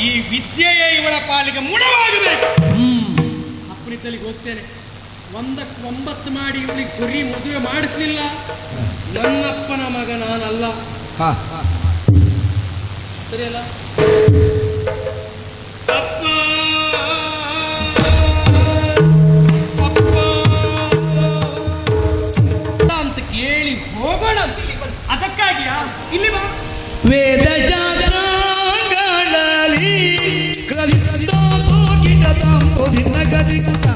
ಈ ವಿದ್ಯೆಯೇ ಇವಳ ಪಾಲಿಗೆ ಮುಡವಾಗಬೇಕು ಅಪ್ಪನಿತಲಿಗೆ ಹೋಗ್ತೇನೆ. ಒಂದಕ್ಕೆ ಒಂಬತ್ತು ಮಾಡಿ ಇವಳಿಗೆ ಗುರಿ ಮದುವೆ ಮಾಡಿಸ್ಲಿಲ್ಲ. ನನ್ನಪ್ಪನ ಮಗ ನಾನಲ್ಲ. ಹಾ. ಸರಿಯಲ್ಲ? ಅಪ್ಪ! ಅಪ್ಪ! ಅಂತ ಕೇಳಿ ಹೋಗೋಣ. ಅದಕ್ಕಾಗಿಯಾ? ಇಲ್ಲಿ ಬಾ. ವೇದ got it.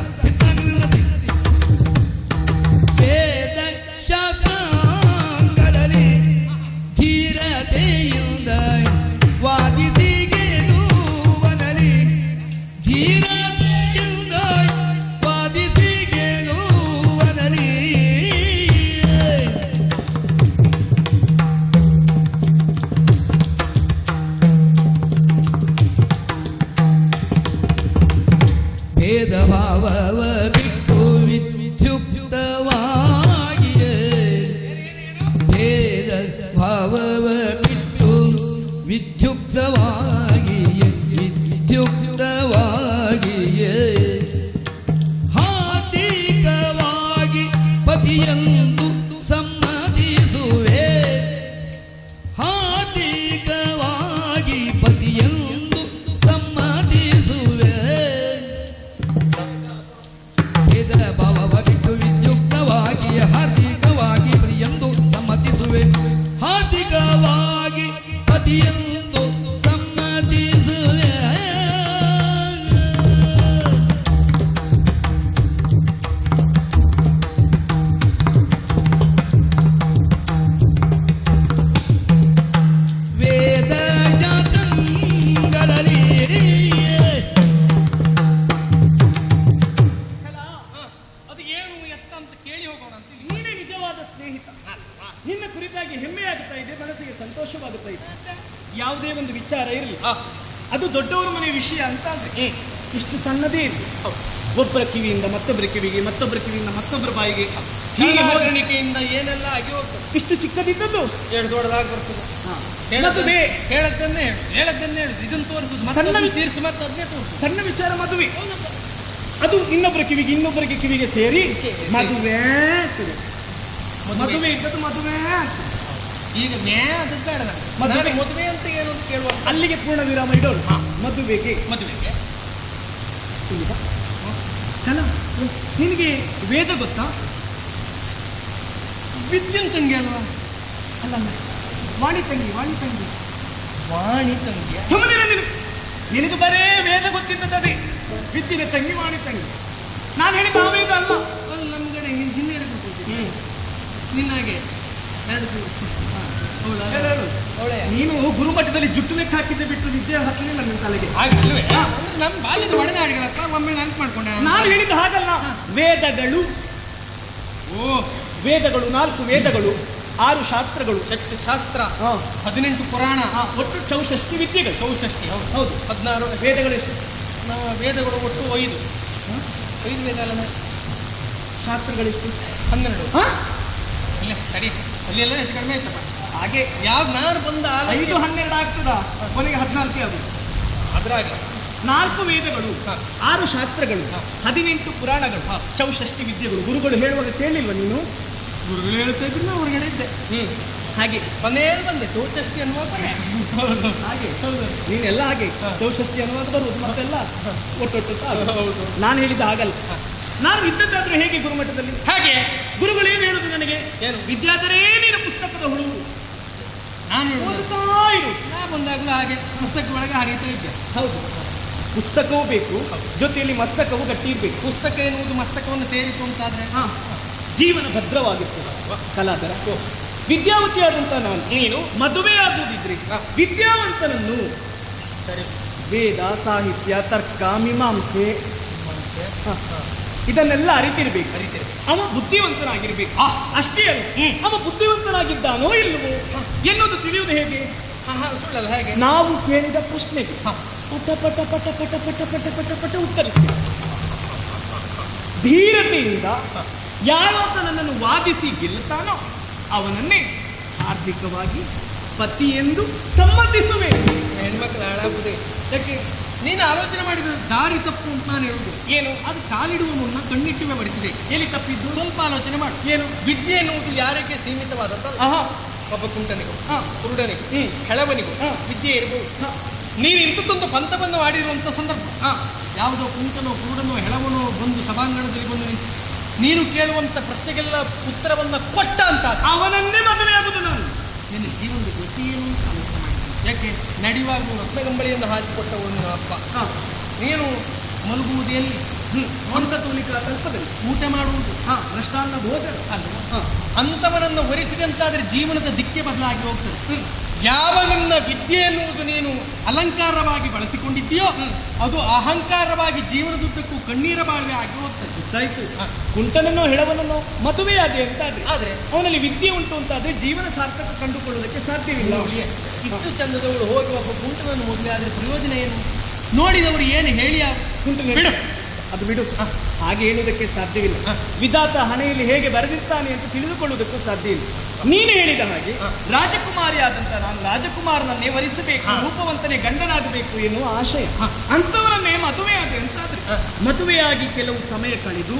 yeah. ಸಣ್ಣದೇ ಇರಲಿ. ಒಬ್ಬರ ಕಿವಿಯಿಂದ ಮತ್ತೊಬ್ಬರ ಕಿವಿಗೆ ಮತ್ತೊಬ್ಬರ ಕಿವಿಯಿಂದ ಮತ್ತೊಬ್ಬರ ಬಾಯಿಗೆ. ಹೀಗೆ ಏನೆಲ್ಲ ಆಗಿ ಹೋಗ್ತದೆ? ಇಷ್ಟು ಚಿಕ್ಕದಿದ್ದದ್ದು. ಎರಡು ದೊಡ್ಡದಾಗಿ ಬರ್ತದೆ. ಮದುವೆ ಹೇಳದ್ದನ್ನೇ ಹೇಳು. ಹೇಳದ್ದನ್ನೇ ಹೇಳುದು ಇದನ್ನ ತೋರಿಸುದು ಸಣ್ಣ ಮತ್ತೆ ತೀರಿಸಿ ಮತ್ತೆ ಅದನ್ನೇ ತೋರಿಸು ಸಣ್ಣ ವಿಚಾರ ಮದುವೆ. ಅದು ಇನ್ನೊಬ್ಬರ ಕಿವಿಗೆ ಇನ್ನೊಬ್ಬರಿಗೆ ಕಿವಿಗೆ ಸೇರಿ ಮದುವೆ. ಮದುವೆ. ಇದ್ದದ್ದು ಮದುವೆ. ಈಗ ಮೇ ಅದು ಬೇಡ. ಮದುವೆ. ಮದುವೆ ಅಂತ ಏನು ಅಂತ ಕೇಳುವ ಅಲ್ಲಿಗೆ ಪೂರ್ಣ ವಿರಾಮ ಇಡೋಣ ಮದುವೆಗೆ ಮದುವೆಗೆ. ಚಲ ನಿನಗೆ ವೇದ ಗೊತ್ತಾ? ವಿದ್ಯುನ್ ತಂಗಿ ಅಲ್ವಾ? ಅಲ್ಲಲ್ಲ ವಾಣಿ ತಂಗಿ ವಾಣಿ ತಂಗಿ. ವಾಣಿ ತಂಗಿ ಸುಮ್ಮನೆ ನೀನು. ನಿನಗೆ ಬರೇ ವೇದ ಗೊತ್ತಿದ್ದದೆ ವಿದ್ಯೆಗೆ ತಂಗಿ ವಾಣಿ ತಂಗಿ. ನಾನು ಹೇಳಿದ ಆ ವೇದ ಅಲ್ಲ ಅಲ್ಲಿ ನಮ್ಮ ಕಡೆ ಹಿಂದೆ ಹಿಡಿದು ನಿನ್ನಾಗೆ? ಅವಳ ನೀನು ಗುರುಮಠದಲ್ಲಿ ಜುಟ್ಟು ಲೆಕ್ಕ ಹಾಕಿದ್ದೆ ಬಿಟ್ಟು ವಿದ್ಯೆ ಹಾಕಲಿಲ್ಲ. ನನ್ನ ತಲೆಗೆ. ನಮ್ಮ ಬಾಲ್ಯದ ಒಡನಾಡಿಗಳಪ್ಪ ಒಮ್ಮೆ ನೆನ್ಪು ಮಾಡ್ಕೊಂಡೆ? ನಾನು. ನಾನು ಹೇಳಿದ ಹಾಗಲ್ಲ. ವೇದಗಳು. ಓ. ವೇದಗಳು ನಾಲ್ಕು ವೇದಗಳು ಆರು ಶಾಸ್ತ್ರಗಳು. ಶಕ್ತಿ ಶಾಸ್ತ್ರ. ಹದಿನೆಂಟು ಪುರಾಣ. ಒಟ್ಟು ಚೌಷಷ್ಟಿ ವಿದ್ಯೆಗಳು. ಚೌಷಷ್ಟಿ ಹೌದು. ಹೌದು. ಹದಿನಾರು. ವೇದಗಳು ಎಷ್ಟು? ನಾವು ವೇದಗಳು ಒಟ್ಟು ಐದು. ಐದು ವೇದ ಅಲ್ಲ ಶಾಸ್ತ್ರಗಳೆಷ್ಟು ಹನ್ನೆರಡು. ಹಾ? ಅಲ್ಲೇ ಸರಿ. ಅಲ್ಲೆಲ್ಲ ಹೆಚ್ಚು ಕಡಿಮೆ ಆಯ್ತಪ್ಪ. ಹಾಗೆ. ಯಾವ ನಾನು ಬಂದ ಐದು ಹನ್ನೆರಡು ಆಗ್ತದ? ಕೊನೆಗೆ ಹದಿನಾಲ್ಕು ಯಾವುದು ಅದ್ರಾಗೆ ನಾಲ್ಕು ವೇದಗಳು ಆರು ಶಾಸ್ತ್ರಗಳು. ಹದಿನೆಂಟು ಪುರಾಣಗಳು ಚೌಷಷ್ಟಿ ವಿದ್ಯೆಗಳು. ಗುರುಗಳು ಹೇಳುವಾಗ ಕೇಳಿಲ್ವ ನೀನು? ಗುರುಗಳು ಹೇಳ್ತಾ ಇದ್ರು ಅವ್ರು ಹೇಳಿದ್ದೆ. ಹ್ಮ್. ಹಾಗೆ. ಬಂದೇ ಬಂದೆ ಚೌಷಷ್ಟಿ ಅನುವಾದ ಹಾಗೆ. ಹೌದು. ನೀನೆಲ್ಲ ಹಾಗೆ. ಚೌಷಷ್ಟಿ ಅನುವಾದ ಬರುವುದು ಮತ್ತೆಲ್ಲ ಒಟ್ಟೊಟ್ಟು. ಹೌದು. ನಾನು ಹೇಳಿದ ಹಾಗಲ್ಲ. ನಾನು ಇದ್ದದ್ದಾದ್ರೂ ಹೇಗೆ ಗುರುಮಠದಲ್ಲಿ? ಹಾಗೆ. ಗುರುಗಳು ಏನು ಹೇಳುದು ನನಗೆ? ಏನು? ವಿದ್ಯಾಧರೇ ನೀನು ಪುಸ್ತಕದ ಹುಡುಗು ನಾನು ನಾ ಬಂದಾಗಲೂ ಹಾಗೆ ಪುಸ್ತಕ ಒಳಗೆ ಹರಿತಾ ಇದ್ದೆ. ಹೌದು. ಪುಸ್ತಕವೂ ಬೇಕು ಜೊತೆಯಲ್ಲಿ ಮಸ್ತಕವೂ ಗಟ್ಟಿ ಇರಬೇಕು. ಪುಸ್ತಕ ಎನ್ನುವುದು ಮಸ್ತಕವನ್ನು ಸೇರಿತು ಅಂತಾದ್ರೆ? ಹಾ. ಜೀವನ ಭದ್ರವಾಗಿರ್ತದೆ ಕಲಾಧರ ವಿದ್ಯಾವತಿಯಾದಂತ ನಾನು ನೀನು ಮದುವೆ ಆಗುವುದಿದ್ರೆ ವಿದ್ಯಾವಂತನನ್ನು ಸರಿ. ವೇದ ಸಾಹಿತ್ಯ ತರ್ಕ ಮೀಮಾಂಸೆ. ಇದನ್ನೆಲ್ಲ ಅರಿತಿರ್ಬೇಕು. ಹರಿತೇವೆ ಅವ ಬುದ್ಧಿವಂತನಾಗಿರ್ಬೇಕು. ಅಷ್ಟೇ ಅಲ್ಲ. ಅವ ಬುದ್ಧಿವಂತನಾಗಿದ್ದಾನೋ ಇಲ್ಲವೋ? ಎನ್ನುವುದು ತಿಳಿಯುವುದು ಹೇಗೆ? ಸುಳ್ಳಲ್ಲ ಹೇಗೆ? ನಾವು ಕೇಳಿದ ಪ್ರಶ್ನೆಗೆ ಹಾ. ಪಟ ಪಟ ಪಟ ಪಟ ಪಟ ಪಟ ಪಟ ಪಟ ಉತ್ತರಿಸಿ ಧೀರತೆಯಿಂದ ಯಾರಾತ ನನ್ನನ್ನು ವಾದಿಸಿ ಗೆಲ್ಲುತ್ತಾನೋ ಅವನನ್ನೇ ಹಾರ್ದಿಕವಾಗಿ ಪತಿ ಎಂದು ಸಮ್ಮತಿಸುವೆ. ಹೆಣ್ಮಕ್ಳು ಹಾಳಾಗುದೇ ಯಾಕೆ? ನೀನು ಆಲೋಚನೆ ಮಾಡಿದ ದಾರಿ ತಪ್ಪು ಅಂತ ನಾನು ಹೇಳುದು. ಏನು? ಅದು ಕಾಲಿಡುವ ಮುನ್ನ ಕಣ್ಣಿಟ್ಟು ಬಡಿಸಿದೆ. ಎಲ್ಲಿ ತಪ್ಪಿದ್ದು? ಸ್ವಲ್ಪ ಆಲೋಚನೆ ಮಾಡು. ಏನು? ವಿದ್ಯೆ ಎನ್ನುವುದು ಯಾರಿಗೆ ಸೀಮಿತವಾದಂತಲ್ಲ ಒಬ್ಬ ಕುಂಟನಿಗೂ ಹಾ. ಕುರುಡನಿಗೂ ಹ್ಮ್. ಹೆಳವನಿಗೂ ಹಾ. ವಿದ್ಯೆ ಇರಬಹುದು. ನೀನು ಇಂಥದ್ದೊಂದು ಪಂಥವನ್ನು ಮಾಡಿರುವಂಥ ಸಂದರ್ಭ. ಹಾ. ಯಾವುದೋ ಕುಂಟನೋ ಕುರುಡನೋ ಹೆಳವನೋ ಬಂದು ಸಭಾಂಗಣದಲ್ಲಿ ಬಂದು ನೀನು ಕೇಳುವಂಥ ಪ್ರಶ್ನೆಗೆಲ್ಲ ಉತ್ತರವನ್ನ ಕೊಟ್ಟ ಅಂತ. ಅವನನ್ನೇ ಮದುವೆ ಆಗುದು ನಾನು ನಿನ್ನ ಜೀವನದ ಗತಿ ಏನು ಅಂತ ಆಲೋಚನೆ ಮಾಡಿದ್ದೀನಿ ಯಾಕೆ? ನಡೆಯುವಾಗ ಹಾಕಿಕೊಟ್ಟ ಒಂದು ಅಪ್ಪ ಹಾ. ನೀನು ಮಲಗುವುದು ಎಲ್ಲಿ. ಅಂತ ತೋಲಿಕ ಕಲ್ಪದಲ್ಲಿ ಊಟ ಮಾಡುವುದು. ಹಾ. ಭ್ರಷ್ಟಾನ್ನ ಭೋಜನ ಅಲ್ಲ ಹಾ. ಅಂಥವನನ್ನು ಹೊರಿಸಿದಂತಾದ್ರೆ ಜೀವನದ ದಿಕ್ಕೆ ಬದಲಾಗಿ ಹೋಗ್ತದೆ. ಯಾವ ನನ್ನ ವಿದ್ಯೆ ಎನ್ನುವುದು ನೀನು ಅಲಂಕಾರವಾಗಿ ಬಳಸಿಕೊಂಡಿದ್ದೀಯೋ ಅದು ಅಹಂಕಾರವಾಗಿ ಜೀವನದುದ್ದಕ್ಕೂ ಕಣ್ಣೀರ ಬಾವಿ ಆಗಿ ಹೋಗ್ತದೆ ಗೊತ್ತಾಯ್ತು. ಕುಂಟನನ್ನೋ ಹೆಳವನನ್ನೋ ಮದುವೆಯಾದೆ ಅಂತಾದ್ರೆ ಆದ್ರೆ ಅವನಲ್ಲಿ ವಿದ್ಯೆ ಉಂಟು ಅಂತಾದ್ರೆ ಜೀವನ ಸಾರ್ಥಕ ಕಂಡುಕೊಳ್ಳುವುದಕ್ಕೆ ಸಾಧ್ಯವಿಲ್ಲ. ಅವಳಿಗೆ ಇಷ್ಟು ಚಂದದವಳು ಹೋಗಿ ಒಬ್ಬ ಕುಂಟನನ್ನು ಮದುವೆ ಆದ್ರೆ ಪ್ರಯೋಜನ ಏನು? ನೋಡಿದವರು ಏನು ಹೇಳಿಯ? ಕುಂಟನ ಬಿಡು. ಅದು ಬಿಡು. ಹಾಗೆ ಹೇಳುವುದಕ್ಕೆ ಸಾಧ್ಯವಿಲ್ಲ. ವಿಧಾತ ಹಣೆಯಲ್ಲಿ ಹೇಗೆ ಬರೆದಿರ್ತಾನೆ ಅಂತ ತಿಳಿದುಕೊಳ್ಳುವುದಕ್ಕೂ ಸಾಧ್ಯ ಇಲ್ಲ. ನೀನು ಹೇಳಿದ ಹಾಗೆ. ರಾಜಕುಮಾರಿ ಆದಂತ ನಾನು ರಾಜಕುಮಾರನನ್ನೇ ವರಿಸಬೇಕು. ರೂಪವಂತನೇ ಗಂಡನಾಗಬೇಕು ಎನ್ನುವ ಆಶಯ. ಅಂತವರನ್ನೇ ಮದುವೆ ಆಗಿ ಅಂತಾದ್ರೆ ಹಾ. ಮದುವೆಯಾಗಿ ಕೆಲವು ಸಮಯ ಕಳೆದು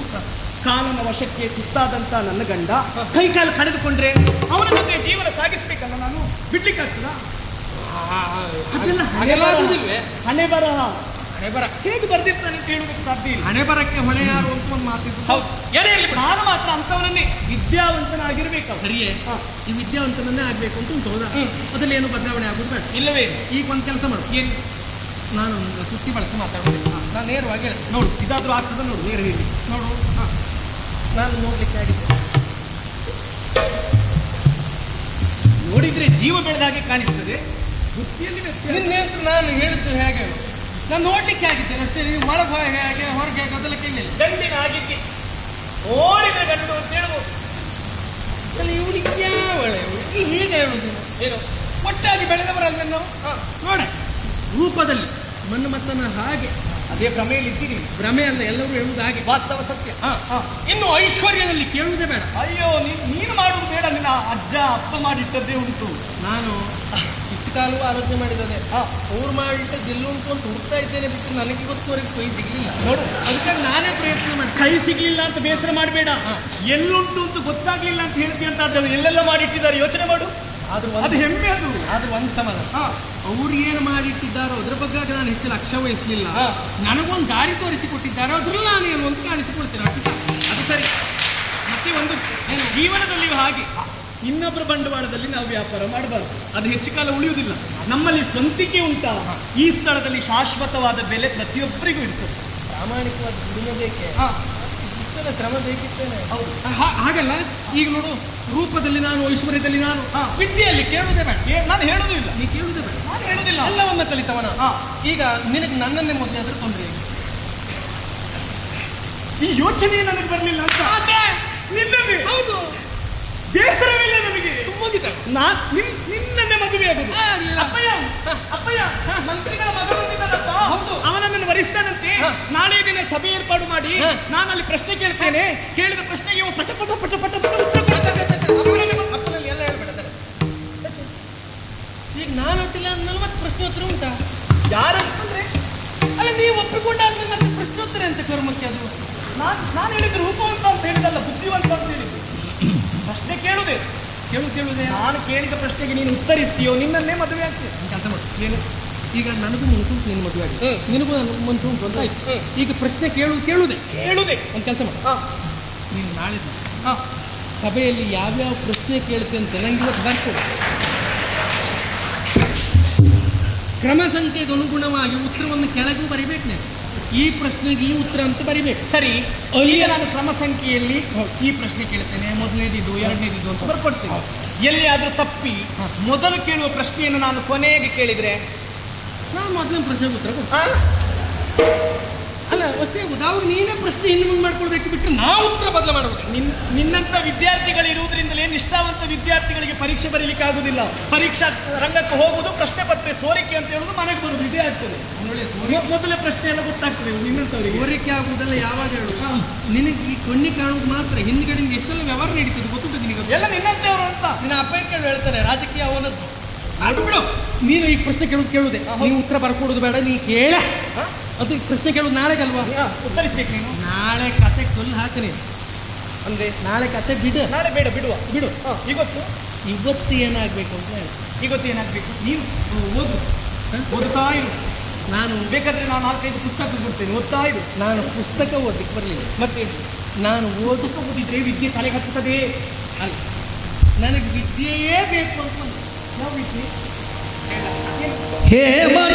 ಕಾಲನ ವಶಕ್ಕೆ ತುತ್ತಾದಂತ ನನ್ನ ಗಂಡ ಕೈಕಾಲು ಕಳೆದುಕೊಂಡ್ರೆ ಅವನ ಜೊತೆ ಜೀವನ ಸಾಗಿಸ್ಬೇಕಲ್ಲ ನಾನು? ಬಿಡ್ಲಿಕ್ಕಾಗ್ತದ? ಆಗ್ತದ ಹಣೆ ಬರಹ. ಹಣೆ ಬರ. ಹೇಗೆ ಬರ್ದಿರ್ತಾನೆ ಅಂತ ಹೇಳುವುದಕ್ಕೆ ಸಾಧ್ಯ ಇಲ್ಲ. ಹಣೆ ಬರಕ್ಕೆ ಹೊಣೆ ಯಾರು ಅಂತ ಒಂದು ಮಾತಿದ್ದು ಹೌದು. ಏನೇ ಇರಲಿ ಬಿಡು. ನಾನು ಮಾತ್ರ ಅಂಥವನನ್ನೇ ವಿದ್ಯಾವಂತನಾಗಿರ್ಬೇಕು ಸರಿಯೇ ಹಾ. ಈ ವಿದ್ಯಾವಂತನನ್ನೇ ಆಗ್ಬೇಕು ಅಂತ ಉಂಟು ಹೌದಾ? ಹ್ಮ್. ಅದ್ರಲ್ಲಿ ಏನು ಬದಲಾವಣೆ ಆಗುದು ಬೇಡ. ಇಲ್ಲವೇ ಈಗ ಒಂದು ಕೆಲಸ ಮಾಡು. ಏನು? ನಾನು ಒಂದು ಸುತ್ತಿ ಬಳಸಿ ಮಾತಾಡ್ಬೇಕು ನಾನು ನೇರವಾಗಿ ಹೇಳ್ತೀನಿ ನೋಡು ಇದಾದ್ರೂ ಆಗ್ತದ ನೋಡು ನೇರ ಹೇಳಿ. ನೋಡು. ಹಾ. ನಾನು ನೋಡ್ಲಿಕ್ಕೆ ಆಗಿದ್ದೆ ನೋಡಿದ್ರೆ ಜೀವ ಬೆಳೆದ ಹಾಗೆ ಕಾಣಿಸ್ತದೆ. ಬುದ್ಧಿಯಲ್ಲಿ ವ್ಯತ್ಯಾಸ. ನಿನ್ನೆ ಅಂತ ನಾನು ಹೇಳಿದ್ದು ಹೇಗೆ? ನಾನು ನೋಡ್ಲಿಕ್ಕೆ ಆಗಿದ್ದೇನೆ ಅಷ್ಟೇ ನೀವು ಒಳಗೆ ಹೋಗಿ ಹಾಗೆ ಹೊರಗೆ ಹೇಗೆ ಅದೆಲ್ಲ ಕೇಳಿಲ್ಲ ಗಂಡಿನ ಆಗಿದ್ದಿ ನೋಡಿದ್ರೆ ಗಂಡು ಅಂತ ಹೇಳ್ಬೋದು ಇವಳಿಗೆ ಯಾವಳೆ ಈ ಹೀಗೆ ಹೇಳುದು ಏನು? ಒಟ್ಟಾಗಿ ಬೆಳೆದವರಲ್ಲ ನಾವು. ನೋಡ ರೂಪದಲ್ಲಿ ಮಣ್ಣು ಮತ್ತನ ಹಾಗೆ. ಅದೇ ಭ್ರಮೆಯಲ್ಲಿ ಇದ್ದೀರಿ ಭ್ರಮೆ ಅಲ್ಲ ಎಲ್ಲರೂ ಹೇಳುವುದು ಹಾಗೆ. ವಾಸ್ತವ ಸತ್ಯ. ಹಾ. ಹಾ. ಇನ್ನು ಐಶ್ವರ್ಯದಲ್ಲಿ ಕೇಳುವುದೇ ಬೇಡ. ಅಯ್ಯೋ ನೀನ್ ನೀನು ಮಾಡುವುದು ಬೇಡ. ನಿನ್ನ ಅಜ್ಜ ಅಪ್ಪ ಮಾಡಿಟ್ಟದ್ದೇ ಉಂಟು. ನಾನು ಕಾಲವೂ ಆಲೋಚನೆ ಮಾಡಿದ್ದಾರೆ. ಅವ್ರು ಮಾಡಿಟ್ಟು ಗೆಲ್ಲುಂಟು ಅಂತ ಹುಡ್ತಾ ಇದ್ದೇನೆ ಬಿಟ್ಟು ನನಗೆ ಇವತ್ತುವರೆಗೆ ಕೈ ಸಿಗಲಿಲ್ಲ. ನೋಡು ಅದಕ್ಕಾಗಿ ನಾನೇ ಪ್ರಯತ್ನ ಮಾಡಿ ಕೈ ಸಿಗ್ಲಿಲ್ಲ ಅಂತ ಬೇಸರ ಮಾಡಬೇಡ. ಎಲ್ಲುಂಟು ಅಂತ ಗೊತ್ತಾಗ್ಲಿಲ್ಲ ಅಂತ ಹೇಳ್ತೀಯ ಅಂತ ಅದನ್ನು ಎಲ್ಲೆಲ್ಲ ಮಾಡಿಟ್ಟಿದ್ದಾರೆ. ಯೋಚನೆ ಮಾಡು. ಆದ್ರೂ ಅದು ಹೆಮ್ಮೆ ಅದು. ಆದ್ರೂ ಒಂದು ಸಮಾನ ಹಾ. ಅವ್ರು ಏನು ಮಾಡಿಟ್ಟಿದ್ದಾರೋ ಅದ್ರ ಬಗ್ಗೆ ನಾನು ಹೆಚ್ಚು ಲಕ್ಷ್ಯ ವಹಿಸಲಿಲ್ಲ. ನನಗೊಂದು ದಾರಿ ತೋರಿಸಿಕೊಟ್ಟಿದ್ದಾರೋ ಅದ್ರಲ್ಲಿ ನಾನು ಏನು ಅಂತ ಕಾಣಿಸಿಕೊಳ್ತೇನೆ ಅಷ್ಟು ಸಾಕು. ಅದು ಸರಿ. ಮತ್ತೆ ಒಂದು ಜೀವನದಲ್ಲಿ ಹಾಗೆ. ಇನ್ನೊಬ್ಬರ ಬಂಡವಾಳದಲ್ಲಿ ನಾವು ವ್ಯಾಪಾರ ಮಾಡಬಾರ್ದು. ಅದು ಹೆಚ್ಚು ಕಾಲ ಉಳಿಯುವುದಿಲ್ಲ. ನಮ್ಮಲ್ಲಿ ಸ್ವಂತಿಕೆ ಉಂಟಾ. ಈ ಸ್ಥಳದಲ್ಲಿ ಶಾಶ್ವತವಾದ ಬೆಲೆ ಪ್ರತಿಯೊಬ್ಬರಿಗೂ ಇರ್ತದೆ. ಪ್ರಾಮಾಣಿಕವಾದ ದುಡಿಮೆ ಬೇಕೆ? ಶ್ರಮ ಬೇಕಿತ್ತೇನೆ. ಹೌದು. ಹಾ- ಹಾಗಲ್ಲ. ಈಗ ನೋಡು ರೂಪದಲ್ಲಿ ನಾನು ಐಶ್ವರ್ಯದಲ್ಲಿ ನಾನು ಹಾ. ವಿದ್ಯೆಯಲ್ಲಿ ಕೇಳುವುದೇ ಬೇಡ. ನಾನು ಹೇಳೋದು ಇಲ್ಲ. ನೀ ಕೇಳುವುದೇ ಬೇಡ. ನಾನು ಹೇಳುವುದಿಲ್ಲ. ಎಲ್ಲವನ್ನ ಕಲಿತವನ. ಹಾ. ಈಗ ನಿನಗೆ ನನ್ನನ್ನೇ ಮೊದಲೇ ಆದ್ರೆ ತೊಂದರೆ ಈ ಯೋಚನೆ ನನಗೆ ಬರಲಿಲ್ಲ ಅಂತ? ಹೌದು. ಬೇಸರವಿಲ್ಲ ನನಗೆ ತುಂಬೋಗಿದ್ದಾರೆ ನಾ ನಿನ್ ಮದುವೆ ಆಗುದು ಆ. ಅಪ್ಪಯ್ಯ ಅಪ್ಪಯ್ಯ ಮಂತ್ರಿಗಳ ಮಗ ಬಂದಿದ್ದಾನಪ್ಪ ಹೌದು. ಅವನನ್ನು ವರಿಸ್ತಾನಂತೆ ಹ. ನಾಳೆ ದಿನ ಸಭೆ ಏರ್ಪಾಡು ಮಾಡಿ ನಾನಲ್ಲಿ ನಾನು ಅಲ್ಲಿ ಪ್ರಶ್ನೆ ಕೇಳ್ತೇನೆ ಕೇಳಿದ ಪ್ರಶ್ನೆಗೆ ಅವ ಪಟ ಪಟ ಪಟ ಪಟ ಪಟ ಉತ್ತರ ಕೊಡು. ಕಥ, ಕಥ, ಕಥ. ಅಪ್ಪನಲ್ಲಿ ಅಪ್ಪನಲ್ಲಿ ಎಲ್ಲ ಹೇಳ್ಬೇಡ ಅದನ್ನ. ಈಗ ನಾನು ಒಟ್ಟಿಲ್ಲ ಅಂದ್ಮೇಲೆ ಮತ್ತೆ ಪ್ರಶ್ನೋತ್ತರ ಉಂಟಾ ಯಾರಂತಂದ್ರೆ ಅಲ್ಲ ನೀವು ಒಪ್ಪಿಕೊಂಡಾದ್ಮೇಲೆ ಮತ್ತೆ ಪ್ರಶ್ನೋತ್ತರ ಅಂತ ಕರ್ಮಕ್ಕೆ ಅದು ನಾನು ನಾನು ಹೇಳಿದ್ರೆ ರೂಪವಂತ ಅಂತ ಹೇಳಿದಲ್ಲ ಬುದ್ಧಿವಂತ ಅಂತ ಹೇಳಿದ್ದು ಪ್ರಶ್ನೆ ಕೇಳುದೇ? ಕೇಳು ಕೇಳುದೇ ನಾನು ಕೇಳಿದ ಪ್ರಶ್ನೆಗೆ ನೀನು ಉತ್ತರಿಸ್ತೀಯೋ? ನಿನ್ನನ್ನೇ ಮದುವೆ ಆಗ್ತೀಯ ಕೆಲಸ ಮಾಡು. ಏನು? ಈಗ ನನಗೂ ಮನ್ಸುಂಟು ನಿನ್ನ ಮದುವೆ ಆಗಿದೆ. ನಿನಗೂ ನನಗೂ ಮನ್ಸುಂಟು ತೊಂದರೆ ಆಯ್ತು. ಈಗ ಪ್ರಶ್ನೆ ಕೇಳು ಕೇಳುವುದೇ ಕೇಳುದೇ. ಒಂದು ಕೆಲಸ ಮಾಡು. ಹಾ. ನೀನು ನಾಳೆ ಹಾಂ. ಸಭೆಯಲ್ಲಿ ಯಾವ್ಯಾವ ಪ್ರಶ್ನೆ ಕೇಳುತ್ತೆ ಅಂತ ನಂಗೆ ಇವತ್ತು ಬರ್ತದೆ ಕ್ರಮ ಸಂಖ್ಯೆಗೆ ಅನುಗುಣವಾಗಿ ಉತ್ತರವನ್ನು ಕೆಳಗೂ ಬರೀಬೇಕು ನೀವು ಈ ಪ್ರಶ್ನೆಗೆ ಈ ಉತ್ತರ ಅಂತ ಬರಿಬೇಕು. ಸರಿ ಅಲ್ಲಿ- ನಾನು ಕ್ರಮ ಸಂಖ್ಯೆಯಲ್ಲಿ ಈ ಪ್ರಶ್ನೆ ಕೇಳ್ತೇನೆ ಮೊದಲನೇದಿದು ಎರಡನೇದಿದು ಅಂತ ಬರ್ಕೊಡ್ತೇನೆ. ಎಲ್ಲಿಯಾದ್ರೂ ತಪ್ಪಿ ಮೊದಲು ಕೇಳುವ ಪ್ರಶ್ನೆಯನ್ನು ನಾನು ಕೊನೆಗೆ ಕೇಳಿದರೆ? ನಾನು ಮೊದಲನೇ ಪ್ರಶ್ನೆಗೆ ಉತ್ತರ ಕೊಡ್ತೀನಿ. ಅಷ್ಟೇ ಉದಾಹರಣೆ ನೀನೇ ಪ್ರಶ್ನೆ ಹಿಂದೆ ಮುಂದೆ ಮಾಡ್ಕೊಳ್ಬೇಕು ಬಿಟ್ಟು ನಾವು ಉತ್ತರ ಬದಲ ಮಾಡಬೇಕು. ನಿನ್ ನಿನ್ನಂತ ವಿದ್ಯಾರ್ಥಿಗಳು ಇರುವುದರಿಂದಲೇ ನಿಷ್ಠಾವಂತ ವಿದ್ಯಾರ್ಥಿಗಳಿಗೆ ಪರೀಕ್ಷೆ ಬರೀಲಿಕ್ಕೆ ಆಗುದಿಲ್ಲ. ಪರೀಕ್ಷಾ ರಂಗಕ್ಕೆ ಹೋಗುದು ಪ್ರಶ್ನೆ ಪತ್ರೆ ಸೋರಿಕೆ ಅಂತ ಹೇಳುದು ಮನೆಗೆ ಬರುದು ಇದೇ ಆಗ್ತದೆ. ಮೊದಲೇ ಪ್ರಶ್ನೆ ಎಲ್ಲ ಗೊತ್ತಾಗ್ತದೆ ನಿನ್ನಂಥವ್ರಿಗೆ. ಸೋರಿಕೆ ಆಗುವುದೆಲ್ಲ ಯಾವಾಗ ಹೇಳುದು? ನಿನಗೆ ಈ ಕಣ್ಣಿ ಕಾಣುವುದು ಮಾತ್ರ ಹಿಂದ್ಗಡೆಯಿಂದ ಎಷ್ಟೆಲ್ಲ ವ್ಯವಹಾರ ನಡೀತದೆ ಗೊತ್ತುಂಟು ನಿನಗೆ ಎಲ್ಲ ನಿನ್ನಂತೆಯವರು ಅಂತ. ನಿನ್ನ ಅಪ್ಪ ಕೇಳಿ ಹೇಳ್ತಾರೆ ರಾಜಕೀಯ ಅವನದ್ದು. ಅದು ಬಿಡು. ನೀನು ಈ ಪ್ರಶ್ನೆ ಕೇಳೋದು ಕೇಳುದೆ ನೀವು ಉತ್ತರ ಬರ್ಕೊಡೋದು ಬೇಡ ನೀ ಕೇಳ. ಅದು ಕೃಷ್ಣ ಪ್ರಶ್ನೆ ಕೇಳೋದು ನಾಳೆಗಲ್ವಾ ಉತ್ತರಿಸ್ಬೇಕು ನೀನು. ನಾಳೆ ಕತೆ ಕೊಲ್ಲು ಹಾಕ್ರಿ ಅಂದ್ರೆ ನಾಳೆ ಕತೆ ಬಿಡು. ನಾಳೆ ಬೇಡ ಬಿಡುವ. ಬಿಡು. ಇವತ್ತು? ಇವತ್ತು ಏನಾಗ್ಬೇಕು ಅಂತ ಹೇಳಿ. ಇವತ್ತು ಏನಾಗ್ಬೇಕು? ನೀನು ಓದು. ನಾನು ಓದುತ್ತಾ ಇರು. ನಾನು ಬೇಕಾದ್ರೆ ನಾನು ನಾಲ್ಕೈದು ಪುಸ್ತಕ ಕೊಡ್ತೇನೆ. ಓದ್ತಾ ಇರು. ನಾನು ಪುಸ್ತಕ ಓದಿಕ್ ಬರಲಿಲ್ಲ. ಮತ್ತೆ ನಾನು ಓದು. ಪುಸ್ತಕ ಓದಿದ್ರೆ ವಿದ್ಯೆ ತಲೆ ಹತ್ತುತ್ತದೆ ಅಲ್ಲ. ನನಗೆ ವಿದ್ಯೆಯೇ ಬೇಕು ಅಂತ. ಯಾವ ವಿದ್ಯೆ? ಹೇ ಬಾರೆ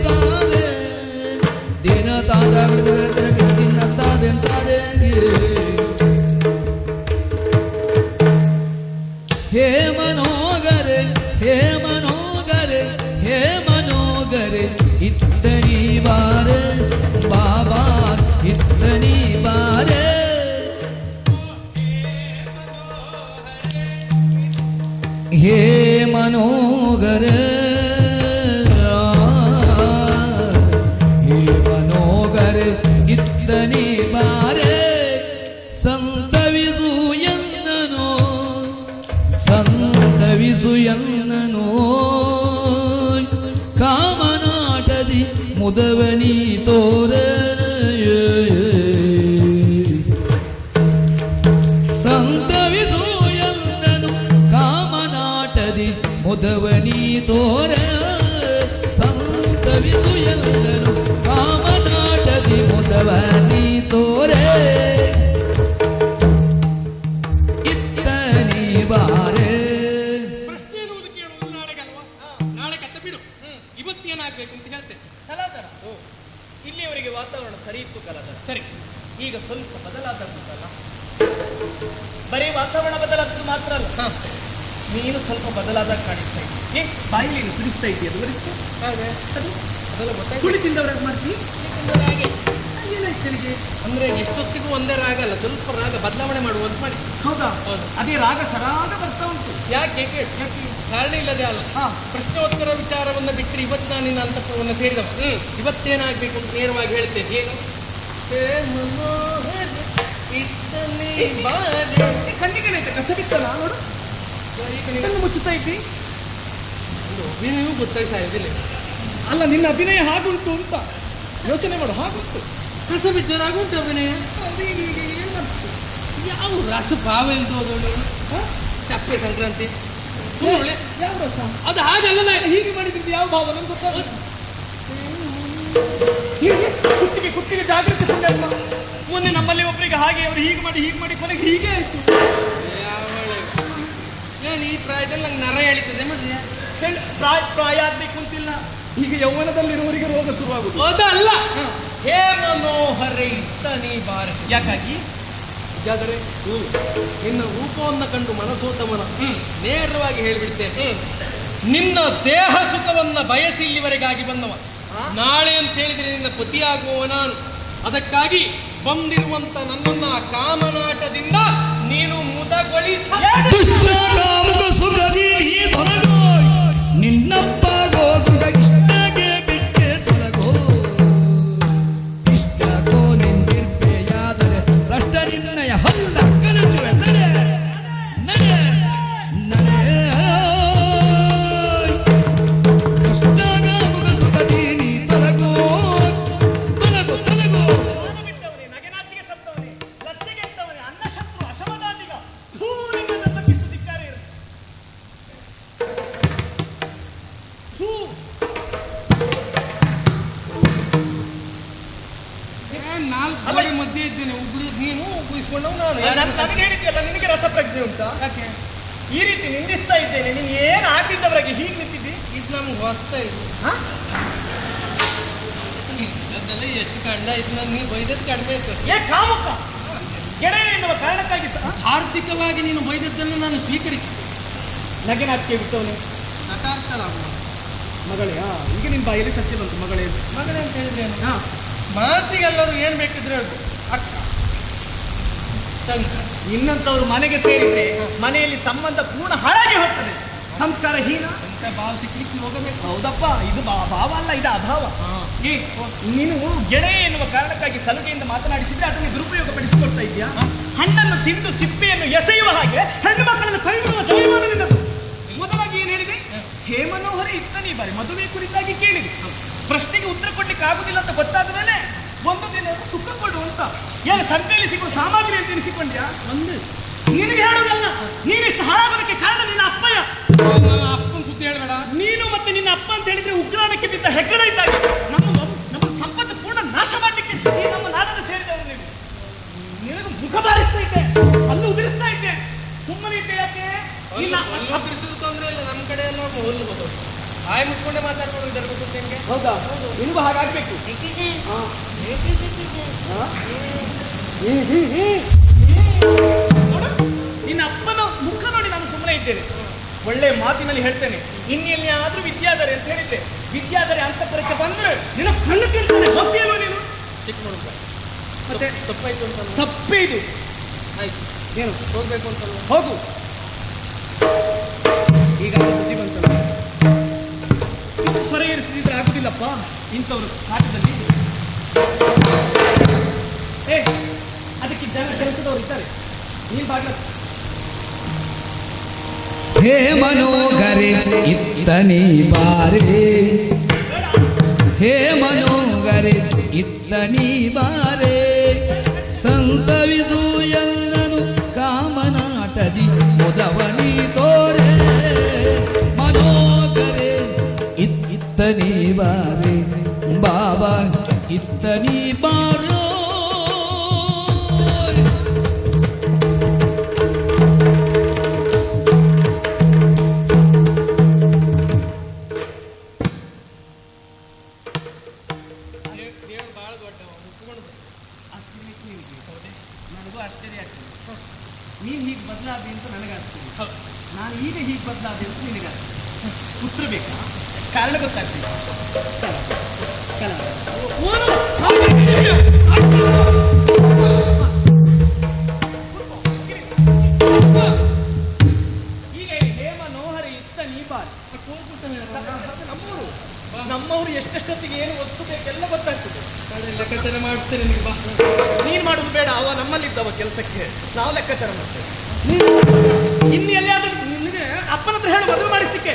ಮುದವನಿ ತೋರ ಸಂತವಿಸು ಎನ್ನನು ಕಾಮನಾಟದಿ ಮುದವನಿ ನೀನು ಸ್ವಲ್ಪ ಬದಲಾದಾಗ ಕಾಣಿಸ್ತಾ ಇದೆ ಏ ಬಾಯಿಲಿ ನೀನು ಸುರಿಸ್ತಾ ಇದೆಯಾ ಅದು ಬರಿಸ್ತು ಹಾಗೆ ಅದು ಅದೆಲ್ಲ ತಿಂದವ್ರಾಗ ಹಾಗೆ. ಏನಾಯ್ತು ನಿನಗೆ? ಅಂದ್ರೆ ಎಷ್ಟೊತ್ತಿಗೂ ಒಂದೇ ರಾಗ ಅಲ್ಲ ಸ್ವಲ್ಪ ರಾಗ ಬದಲಾವಣೆ ಮಾಡುವಂತ ಮಾಡಿ ಹೌದಾ? ಹೌದು. ಅದೇ ರಾಗ ಸರಾಗ ಬರ್ತಾ ಉಂಟು. ಯಾಕೆ. ಕಾರಣ ಇಲ್ಲದೆ ಅಲ್ಲ. ಪ್ರಶ್ನೋತ್ತರ ವಿಚಾರವನ್ನ ಬಿಟ್ಟರೆ ಇವತ್ತು ನಾನು ನಿನ್ನ ಅಂತಃಪುರವನ್ನು ಸೇರಿದವ. ಇವತ್ತೇನಾಗ್ಬೇಕು ಅಂತ ನೇರವಾಗಿ ಹೇಳ್ತೇನೆ. ಏನು? ಏನಾಯ್ತು? ಕಸ ಬಿತ್ತಲ್ಲ? ನೋಡು. ಈಗ ನೀನು- ಮುಚ್ಚುತ್ತಾ ಇದ್ದಿ? ನೀನು ಗೊತ್ತಾಯ್ತಾ ಇದ್ದಿಲ್ಲ ಅಲ್ಲ ನಿನ್ನ ಅಭಿನಯ ಹಾಗುಂಟು ಅಂತ. ಯೋಚನೆ ಮಾಡು ಹಾಗುಂಟು. ಕಸ ಬಿದ್ದರಾಗುಂಟು ಅಭಿನಯ ಯಾವ ರಸ ಭಾವ ಎಂದು ಹ? ಚಪ್ಪೆ ಸಂಕ್ರಾಂತಿ. ಯಾವ ರಸ ಅದು ಹಾಗಲ್ಲ ಹೀಗೆ ಮಾಡಿದ್ರಿ ಯಾವ ಭಾವ? ನಮ್ಗೆ ಗೊತ್ತಾಗುತ್ತೆ ಹೀಗೆ ಕುಟ್ಟಿಗೆ ಕುತ್ತಿಗೆ ಜಾಗೃತಿ ಮೊನ್ನೆ ನಮ್ಮಲ್ಲಿ ಒಬ್ಬರಿಗೆ ಹಾಗೆ ಅವರು ಹೀಗೆ ಮಾಡಿ ಹೀಗೆ ಮಾಡಿ ಕೊನೆಗೆ ಹೀಗೆ ಆಯ್ತು. ಈ ಪ್ರಾಯದಲ್ಲಿ ನಂಗೆ ನರ ಎಳಿತದೆ ಪ್ರಾಯ ಪ್ರಾಯ ಆಗ್ಬೇಕು ಅಂತಿಲ್ಲ. ಈಗ ಯೌವನದಲ್ಲಿರುವವರಿಗೆ ರೋಗ ಶುರುವಾಗುದು ಅದಲ್ಲ ಹೇ. ಮನೋಹರೆ ಇತ್ತ ನೀ ಬಾರೆ ಯಾಕಾಗಿ ಹಾಗಾದರೆ ನಿನ್ನ ರೂಪವನ್ನು ಕಂಡು ಮನಸೋತವನ. ನೇರವಾಗಿ ಹೇಳಿಬಿಡ್ತೇನೆ. ನಿನ್ನ ದೇಹ ಸುಖವನ್ನ ಬಯಸಿ ಇಲ್ಲಿವರೆಗಾಗಿ ಬಂದವ. ನಾಳೆ ಅಂತ ಹೇಳಿದ್ರೆ ನಿನ್ನ ಪತಿಯಾಗುವವ ನಾನು. ಅದಕ್ಕಾಗಿ ಬಂದಿರುವಂತ ನನ್ನನ್ನ ಕಾಮನಾಟದಿಂದ ನೀನು ಮುದಗೊಳಿಸ ನಾಲ್ಕು ಗೋಡೆ ಮಧ್ಯೆ ಇದ್ದೇನೆ ಉಗುಳಿ ನೀನು ಉಬ್ಬಿಸ್ಕೊಂಡು ನಾನು. ನನ್- ನನಗೆ ಹೇಳಿದ್ಯಲ್ಲ ನಿನಗೆ ರಸಪ್ರಜ್ಞೆ ಉಂಟಾ? ಯಾಕೆ? ಈ ರೀತಿ ನಿಂದಿಸ್ತಾ ಇದ್ದೇನೆ ನೀನು ಏನು ಆಗಿದ್ದವರಾಗಿ ಹೀಗೆ ನಿಂತಿದ್ದಿ? ಇದು ನಮ್ಗೆ ಹೊಸ್ತಾ ಇದು? ಅದೆಲ್ಲ ಎಷ್ಟು ಕಂಡ ಇದು ನಾನು ನೀವು ಬೈದದ್ದು ಕಡಿಮೆ ಇತ್ತು. ಏ ಕಾಮುಕ! ಗೆಳೆಯ ಎನ್ನುವ ಕಾರಣಕ್ಕಾಗಿ ಆರ್ಥಿಕವಾಗಿ ನೀನು ಬೈದದ್ದನ್ನು ನಾನು ಸ್ವೀಕರಿಸಿ ನಗೆನಾಚಿಕೆ ಬಿಟ್ಟವನೇ? ನಕಾರ್ತನ ಮಗಳೇ ಈಗ ನಿಮ್ಮ ಬಾಯಲ್ಲಿ ಸತ್ಯ ಬಂತು ಮಗಳೇ. ಮಗಳೇ ಅಂತ ಹೇಳಿದ್ರೆ? ಹಾ. ಮಾತಿಗೆಲ್ಲರೂ ಏನು ಬೇಕಿದ್ರೆ ಹೇಳ್ಬೋದು ಅಕ್ಕ. ತಂಗ. ಇನ್ನಂಥವ್ರು ಮನೆಗೆ ಸೇರಿದ್ರೆ ಮನೆಯಲ್ಲಿ ಸಂಬಂಧ ಪೂರ್ಣ ಹಾಳಾಗಿ ಹೋಗ್ತದೆ. ಸಂಸ್ಕಾರ ಹೀನ? ಅಂತ ಭಾವ ಸಿಕ್ಲಿಕ್ಕೆ ಹೋಗಬೇಕು? ಹೌದಪ್ಪ ಇದು ಭಾವ ಅಲ್ಲ ಇದು ಅಭಾವ. ಏ ನೀನು ಗೆಳೆ ಎನ್ನುವ ಕಾರಣಕ್ಕಾಗಿ ಸಲುಗೆಯಿಂದ ಮಾತನಾಡಿಸಿದ್ರೆ ಅದನ್ನು ದುರುಪಯೋಗ ಪಡಿಸಿಕೊಡ್ತಾ ಇದೆಯಾ ಹಣ್ಣನ್ನು ತಿಂದು ಸಿಪ್ಪೆಯನ್ನು ಎಸೆಯುವ ಹಾಗೆ ಹೆಣ್ಣು ಮಕ್ಕಳನ್ನು ಕೈಗೊಳ್ಳುವ ಬಿಡುವ ಜಯಮಾನ ನಿನ್ನದು ಮೊದಲಾಗಿ ಏನು ಹೇಳಿದೆ? ಹೇಮನೋಹರ ಇತ್ತನೇ ಬಾರಿ ಮದುವೆ ಕುರಿತಾಗಿ ಕೇಳಿದೆ. ಪ್ರಶ್ನೆಗೆ ಉತ್ತರ ಕೊಡ್ಲಿಕ್ಕೆ ಆಗುದಿಲ್ಲ ಅಂತ ಗೊತ್ತಾದ ಮೇಲೆ ಒಂದು ದಿನ ಸುಖ ಕೊಡು ಅಂತ. ಏನು ಸಂತೆಯಲ್ಲಿ ಸಿಗುವ ಸಾಮಗ್ರಿ ಅಂತ ಎನಿಸಿಕೊಂಡ್ಯಾ ಒಂದು. ನಿನಗೆ ಹೇಳೋದಲ್ಲ ನೀನಿಷ್ಟು ಹಾಳಾಗೋದಕ್ಕೆ ಕಾರಣ ನಿನ್ನ ಅಪ್ಪಯ್ಯ. ಅಪ್ಪನ ಸುದ್ದಿ ಹೇಳಬೇಡ. ನೀನು ಮತ್ತೆ ನಿನ್ನ ಅಪ್ಪ ಅಂತ ಹೇಳಿದ್ರೆ ಉಗ್ರಾಣಕ್ಕೆ ಬಿದ್ದ ಹೆಗ್ಗಣ ಇದ್ದಾಗ. ನಮ್ಮ ನಮ್ಮ ಸಂಪತ್ತು ಪೂರ್ಣ ನಾಶ ಮಾಡಲಿಕ್ಕೆ ಈ ನಮ್ಮ ನಾಡನ್ನು ಸೇರಿದವರು ನೀವು ನಿನಗೆ ಮುಖ ಬಾರಿಸ್ತಾ ಇದ್ದೆ ಅಲ್ಲಿ ಉದುರಿಸ್ತಾ ಇದ್ದೆ. ಸುಮ್ಮನೆ ಇದ್ದೆ ಯಾಕೆ? ಇಲ್ಲ ತೊಂದರೆ ತೊಂದ್ರೆ ಇಲ್ಲ. ನಮ್ಮ ಕಡೆ ಎಲ್ಲ ಬಾಯಿ ಮುಚ್ಕೊಂಡೆ ಮಾತಾಡ್ಬೋದು ಇದರ ಬಗ್ಗೆ ನಿಮ್ಗೆ? ಹೌದಾ? ನಿನಗೂ ಹಾಗಾಗ್ಬೇಕು. ನಿನ್ನ ಅಪ್ಪನ ಮುಖ ನೋಡಿ ನಾನು ಸುಮ್ಮನೆ ಇದ್ದೇನೆ. ಒಳ್ಳೆ ಮಾತಿನಲ್ಲಿ ಹೇಳ್ತೇನೆ. ಇನ್ನೆಲ್ಲಿ ಆದ್ರೂ ವಿದ್ಯಾಧರೆ ಅಂತ ಹೇಳಿದ್ದೆ. ವಿದ್ಯಾಧರೆ ಅಂತಪುರಕ್ಕೆ ಬಂದ್ರೆ ನಿನ್ನ ಕಣ್ಣು ತಿಂತಾನೆ ಬಂದೇನೋ ನೀನು? ಮತ್ತೆ? ತಪ್ಪಾಯ್ತು ಅಂತ ತಪ್ಪೇ ಇದು. ಆಯ್ತು. ಏನು? ಹೋಗ್ಬೇಕು ಅಂತ ಹೋಗು. ಈಗ ಸ್ವರ ಏರಿಸಿದ್ರೆ ಆಗುದಿಲ್ಲಪ್ಪ ಇಂಥವ್ರು ಕಾಟದಲ್ಲಿ ಏ ಅದಕ್ಕೆ ಜನ ಕೆಲಸದವ್ರು ಇದ್ದಾರೆ ನೀನ್ ಬಾಗ್ಲ ಹೇ ಮನೋಹರಿ ಇತ್ತನಿ ಬಾರೆ ಹೇ ಮನೋಹರಿ ಇತ್ತನಿ ಬಾರೆ ಇತ್ತನಿ ಲೆಕ್ಕಾಚಾರ ಮಾಡ್ತೇನೆ ನಿಮ್ಗೆ ಬಾ. ನೀನು ಮಾಡೋದು ಬೇಡ, ಅವ ನಮ್ಮಲ್ಲಿದ್ದವ ಕೆಲಸಕ್ಕೆ. ನಾವು ಲೆಕ್ಕಾಚಾರ ಮಾಡ್ತೇವೆ. ಇನ್ನು ಎಲ್ಲಿಯಾದ್ರೂ ನಿನಗೆ ಅಪ್ಪನ ಹತ್ರ ಹೇಳು, ಮದುವೆ ಮಾಡಿಸ್ಲಿಕ್ಕೆ.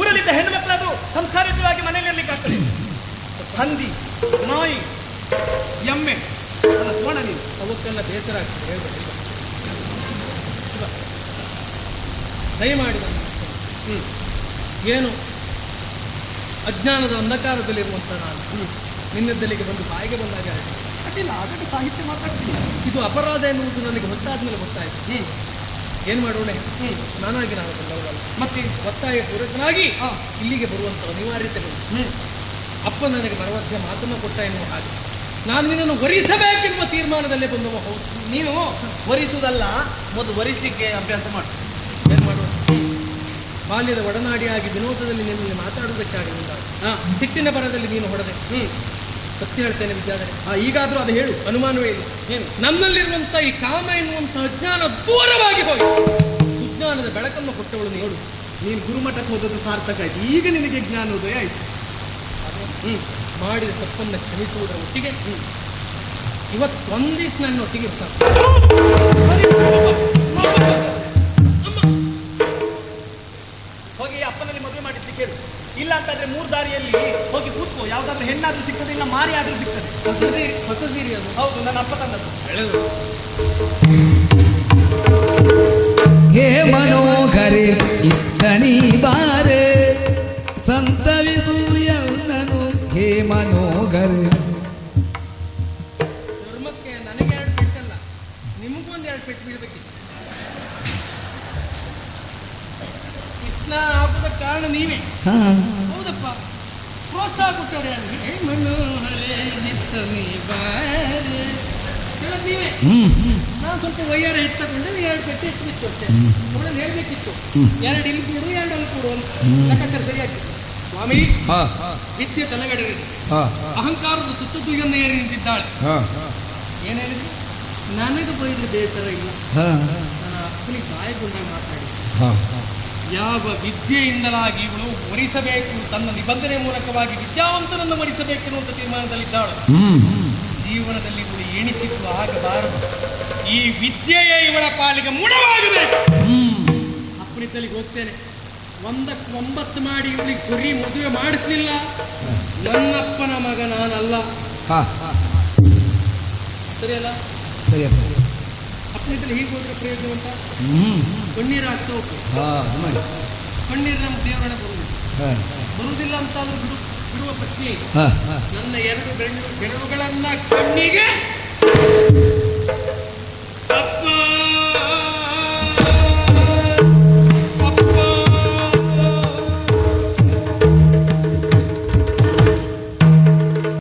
ಊರಲ್ಲಿದ್ದ ಹೆಣ್ಣು ಮಕ್ಕಳಾದ್ರು ಸಂಸ್ಕಾರಯುತವಾಗಿ ಮನೆಯಲ್ಲಿ ಇರ್ಲಿಕ್ಕೆ ಆಗ್ತದೆ. ಹಂದಿ ನಾಯಿ ಎಮ್ಮೆ ಅಲ್ಲ ಕೋಣ ನೀನು. ಅವಕ್ಕೆಲ್ಲ ಬೇಸರ ಆಗ್ತದೆ ಹೇಳ್ಬೇಡಿ ದಯಮಾಡಿ ಹ್ಞೂ. ಏನು? ಅಜ್ಞಾನದ ಅಂಧಕಾರದಲ್ಲಿರುವಂಥ ನಾನು. ನಿನ್ನದ್ದಲ್ಲಿಗೆ ಬಂದು ಬಾಯಿಗೆ ಬಂದಾಗ. ಅಡ್ಡಿಲ್ಲ ಅದಕ್ಕೆ ಸಾಹಿತ್ಯ ಮಾತಾಡ್ತೀನಿ. ಇದು ಅಪರಾಧ ಎನ್ನುವುದು ನನಗೆ ಹೊತ್ತಾದ ಮೇಲೆ ಗೊತ್ತಾಯಿತು. ಹ್ಮ್. ಏನು ಮಾಡೋಣ? ಹ್ಮ್. ನಾನಾಗಿ ನಾನು ಬಂದವರಲ್ಲ ಮತ್ತೆ? ಒತ್ತಾಯ ಪೂರಕನಾಗಿ. ಇಲ್ಲಿಗೆ ಬರುವಂಥ ಅನಿವಾರ್ಯತೆಗಳು ಹ್ಮ್. ಅಪ್ಪ ನನಗೆ ಭರವಸೆ ಮಾತನ್ನು ಕೊಟ್ಟ ಎನ್ನುವ ಹಾಗೆ. ನಾನು ನಿನ್ನನ್ನು ವರಿಸಬೇಕೆನ್ನುವ ತೀರ್ಮಾನದಲ್ಲೇ ಬಂದವ ಹೌದು. ನೀನು ವರಿಸುವುದಲ್ಲ ಮೊದಲು ವರಿಸಲಿಕ್ಕೆ ಅಭ್ಯಾಸ ಮಾಡು. ಏನು ಮಾಡುವ ಬಾಲ್ಯದ ಒಡನಾಡಿಯಾಗಿ ವಿನೋದದಲ್ಲಿ ನಿನ್ನಲ್ಲಿ ಮಾತಾಡುವುದಕ್ಕಾಗಲಿಲ್ಲ ಹಾ. ಸಿಟ್ಟಿನ ಬರದಲ್ಲಿ ನೀನು ಹೊಡೆದೆ. ಹ್ಮ್. ಸತ್ಯ ಹೇಳ್ತೇನೆ ವಿದ್ಯಾಧರೆ. ಆ ಈಗಾದ್ರೂ ಅದು ಹೇಳು. ಅನುಮಾನವೇ ಇಲ್ಲ. ಏನು? ನಮ್ಮಲ್ಲಿರುವಂಥ ಈ ಕಾಮ ಎನ್ನುವಂತಹ ಅಜ್ಞಾನ ದೂರವಾಗಿ ಹೋಗಿ ಸುಜ್ಞಾನದ ಬೆಳಕನ್ನು ಕೊಟ್ಟವಳು ನೋಡು ನೀನು ಗುರುಮಠಕ್ಕೆ ಹೋದದ್ದು ಸಾರ್ಥಕ ಆಯ್ತು. ಈಗ ನಿನಗೆ ಜ್ಞಾನೋದಯ ಆಯ್ತು. ಹ್ಮ್. ಮಾಡಿದ ತಪ್ಪನ್ನು ಕ್ಷಮಿಸುವುದರ ಒಟ್ಟಿಗೆ ಇವತ್ತು ಒಂದಿಸ್ ನನ್ನ ಒಟ್ಟಿಗೆ. ಹೋಗಿ ಅಪ್ಪನಲ್ಲಿ ಮದುವೆ ಮಾಡಿಸ್ಲಿಕ್ಕೆ ಹೇಳು. ಇಲ್ಲ ಅಂತಂದ್ರೆ ಮೂರು ದಾರಿಯಲ್ಲಿ ಹೋಗಿ ಕೂತ್ಕೋ. ಯಾವ್ದಾದ್ರು ಹೆಣ್ಣಾದ್ರೂ ಸಿಗ್ತದೆ ಇಲ್ಲ ಮಾರಿ ಆದ್ರೂ ಸಿಗ್ತದೆ. ಹೊಸ ಸೀರೆ ಹೊಸ ಸೀರೆ ಅದು. ಹೌದು ನನ್ನ ಅಪ್ಪ ತಂದದ್ದು. ಹೇ ಮನೋಹರಿ ಇತ್ತನಿ ಬಾರೆ. ಸಂತವಿಸು ಎಲ್ಲನು ಹೇ ಮನೋಹರೆ. ಧರ್ಮಕ್ಕೆ ನನಗೆ ಎರಡು ಪೆಟ್ಟಲ್ಲ ನಿಮಗೊಂದು ಎರಡು ಪೆಟ್ಟು ಬೀಳ್ಬೇಕಿತ್ತು. ಕೃಷ್ಣ ಆಗುವುದಕ್ಕೆ ಕಾರಣ ನೀವೇ? ಹೌದಪ್ಪ. ಪ್ರೋತ್ಸಾಹ ಕೊಟ್ಟರೆ ಮಣ್ಣು ನೀ. ಹೇಳೋದು ನೀವೇ? ನಾನು ಸ್ವಲ್ಪ ವೈಯಾರ ಹೆಚ್ಚಕೊಂಡೆ ಎರಡು ಪೆಟ್ಟು ಹೆಚ್ಚು ಬಿತ್ತು ಅಷ್ಟೇ ಅವಳನ್ನು ಹೇಳ್ಬೇಕಿತ್ತು. ಎರಡು ಇಲ್ಲಿ ಕೊಡು ಎರಡು ಅಲ್ಲಿ ಕೊಡು ಅಂತ. ಲೆಕ್ಕಾಚಾರ ಸರಿಯಾಗಿತ್ತು ಸ್ವಾಮಿ ಹಾ. ವಿದ್ಯೆ ತಲೆಗಡೆ ಅಹಂಕಾರದ ಸುತ್ತ ಏರಿ ನಿಂತಿದ್ದಾಳೆ ಏನು ಹೇಳಿದ್ರು? ನನಗೆ ಬೈದ್ರೆ ಬೇಸರ ಇಲ್ಲ. ನಾನು ನನ್ನ ಅಪ್ಪನಿಗೆ ಬಾಯಿಗೊಂಡಾಗ ಮಾತಾಡಿ. ಯಾವ ವಿದ್ಯೆಯಿಂದಲಾಗಿ ಇವಳು ವರಿಸಬೇಕು ತನ್ನ ನಿಬಂಧನೆ ಮೂಲಕವಾಗಿ ವಿದ್ಯಾವಂತನನ್ನು ವರಿಸಬೇಕು ಅನ್ನುವಂಥ ತೀರ್ಮಾನದಲ್ಲಿದ್ದಾಳು. ಜೀವನದಲ್ಲಿ ಇವಳು ಎಣಿಸಿದ್ದು ಆಗಬಾರದು. ಈ ವಿದ್ಯೆಯೇ ಇವಳ ಪಾಲಿಗೆ ಮೂಲವಾಗಿದೆ ಹ್ಮ್. ಅಪ್ಪನಿತಲಿಗೆ ಹೋಗ್ತೇನೆ. ಒಂದಕ್ಕೆ ಒಂಬತ್ತು ಮಾಡಿ ಇವಳಿಗೆ ಸರಿ ಮದುವೆ ಮಾಡಿಸ್ಲಿಲ್ಲ. ನನ್ನಪ್ಪನ ಮಗ ನಾನಲ್ಲ. ಹಾ. ಸರಿಯಲ್ಲ? ಸರಿಯಪ್ಪ. ಅಪ್ಪನಿತಲ್ಲಿ ಹೀಗೆ ಹೋದ್ರೆ ಪ್ರಯೋಜನ ಅಂತ ಕಣ್ಣೀರು ಆಗ್ತಾ ಹೋಗ್ತದೆ ಕಣ್ಣೀರು ನಮ್ಮ ದೇವರನ್ನ ಬರುವುದಿಲ್ಲ ಅಂತ ಆದ್ರೂ ಬಿಡು ಬಿಡುವ ಪ್ರಶ್ನೆ. ನನ್ನ ಎರಡು ಬೆರಳು ಬೆರಳುಗಳನ್ನ ಕಣ್ಣಿಗೆ